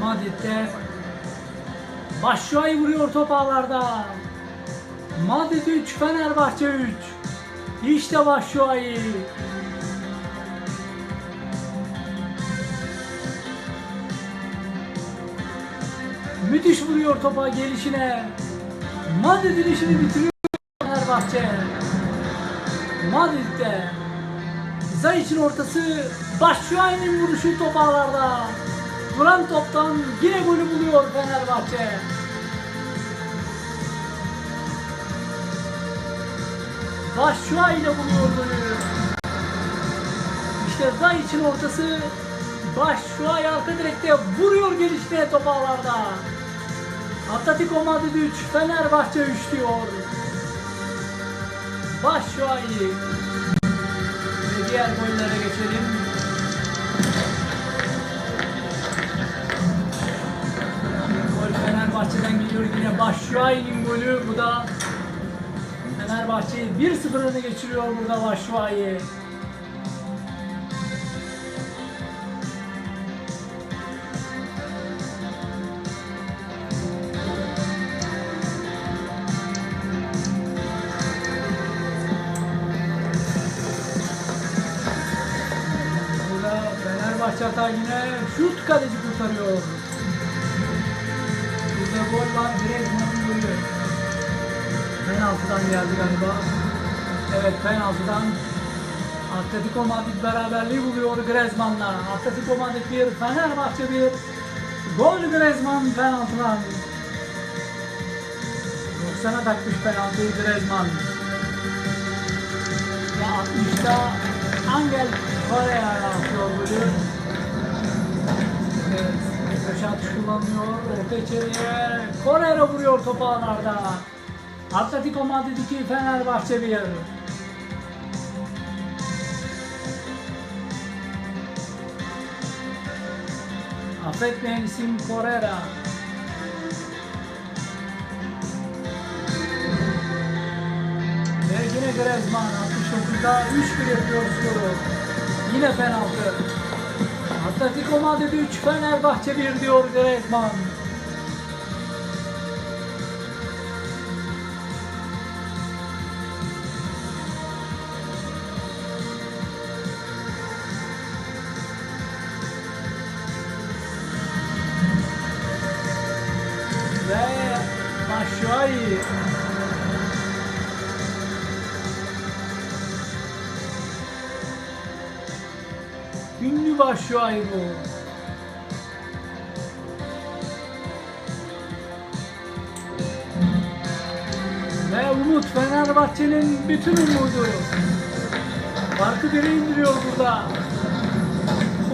Madrid'de Başşuay vuruyor top ağlarda. Madrid 3, Fenerbahçe 3. İşte Başşuay. Müthiş vuruyor topa gelişine. Madrid'in işini bitiriyor Fenerbahçe. Madrid'de. Zayic'in ortası Başşuay'ın vuruşu top ağlarda. Duran toptan yine golü buluyor Fenerbahçe. Başşuay ile buluyor golü. İşte Zayic'in ortası Başşuay arka direkte vuruyor gelişine top ağlarda. Atletico Madrid 3, Fenerbahçe 3 diyor. Başşuay. Ve diğer gollere geçelim. Fenerbahçe'den geliyor yine Başşuay'ın golü. Bu da Fenerbahçe'yi 1-0 öne geçiriyor burada Başşuay'ı. Burada Fenerbahçe hata yine şut kaleci kurtarıyor. Burada gol var. Griezmann'ın golü. Penaltıdan geldi galiba. Evet penaltıdan Atletico Madrid beraberliği buluyor Griezmann'la. Atletico Madrid 1, Fenerbahçe 1. Gol Griezmann penaltıdan. 90'a takmış penaltıyı Griezmann. Ve 60'ta Angel Correa atıyor golü. Evet, köşe atış kullanıyor. Orta içeriye. Correa vuruyor topu ağlarda. Atletico Madrid 2, Fenerbahçe 1. Affetmeyin isim Correa. Ve yine Griezmann 69'da 3-1 yapıyor skoru. Yine penaltı. Atletico Madrid 3, Fenerbahçe 1 diyor Griezmann. Ve Başşuay. Ünlü Başşuay bu. Ve Umut Fenerbahçe'nin bütün umudu. Farkı bire indiriyor burada.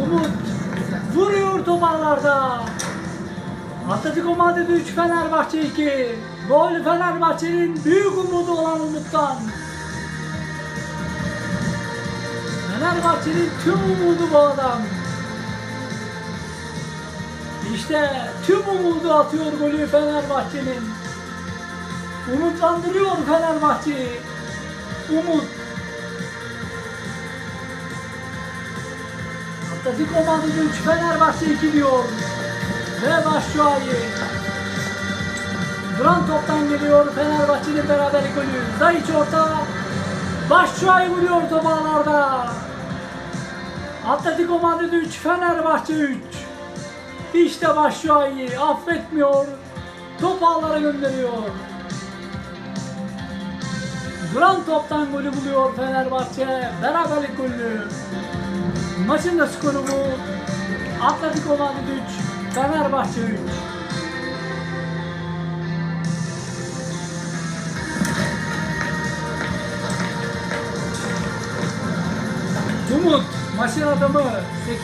Umut vuruyor top ağlarda. Atletico Madrid 3, Fenerbahçe 2. Gol Fenerbahçe'nin büyük umudu olan Umut'tan. Fenerbahçe'nin tüm umudu bu adam. İşte tüm umudu atıyor golü Fenerbahçe'nin. Umutlandırıyor Fenerbahçe'yi. Umut. Atletico Madrid 3, Fenerbahçe 2 diyor. Ve Başşuay'ı. Duran toptan geliyor Fenerbahçe'nin beraberlik golü. Zayıç orta. Başşuay vuruyor top ağlarda. Atletico Madrid 3, Fenerbahçe 3. İşte Başşuay'ı affetmiyor. Top ağlara gönderiyor. Duran toptan golü buluyor Fenerbahçe. Beraberlik golü. Maçın da skoru bu. Atletico Madrid 3, Fenerbahçe 3. Umut maçın adamı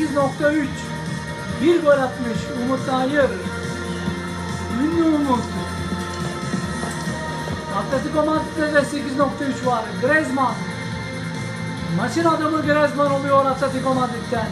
8.3 bir gol atmış Umut Nayır. Ünlü Umut. Atletico Madrid'de de 8.3 var. Griezmann. Maçın adamı Griezmann oluyor Atletico Madrid'den.